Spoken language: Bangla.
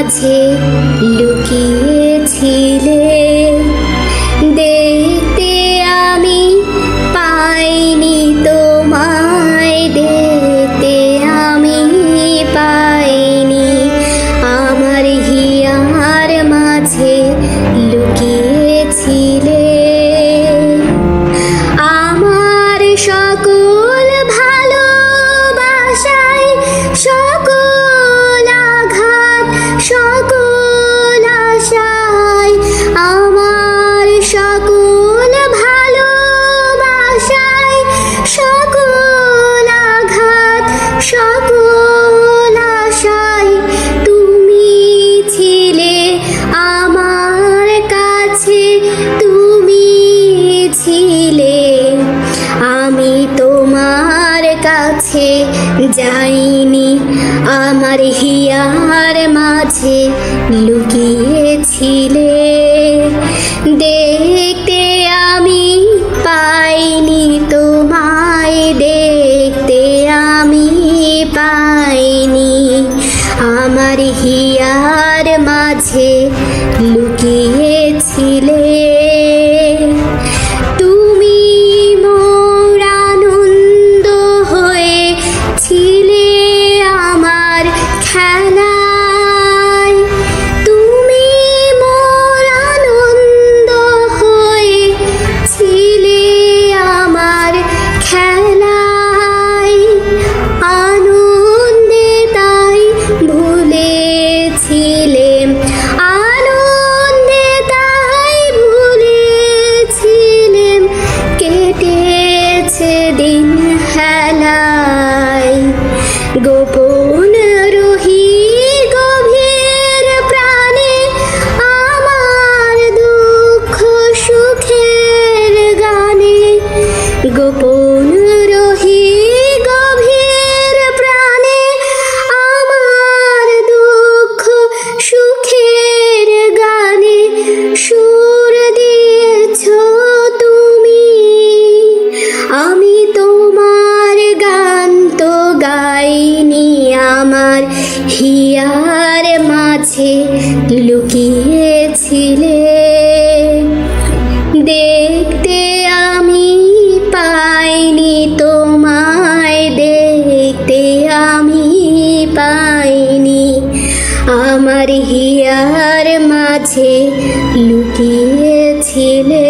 মাঝে লুকিয়েছিলে যাইনি। আমার হিয়ার মাঝে লুকিয়েছিলে। দেখতে আমি পাইনি তোমায় দেখতে আমি পাইনি। আমার হিয়ার গোপন রহি গভীর প্রাণে আমার দুঃখ সুখের গানে সুর দিয়েছ তুমি। আমি তোমার গান তো গাইনি আমার হিয়ার মাঝে লুকিয়েছিলে আমার হিয়ার মাঝে লুকিয়েছিলে।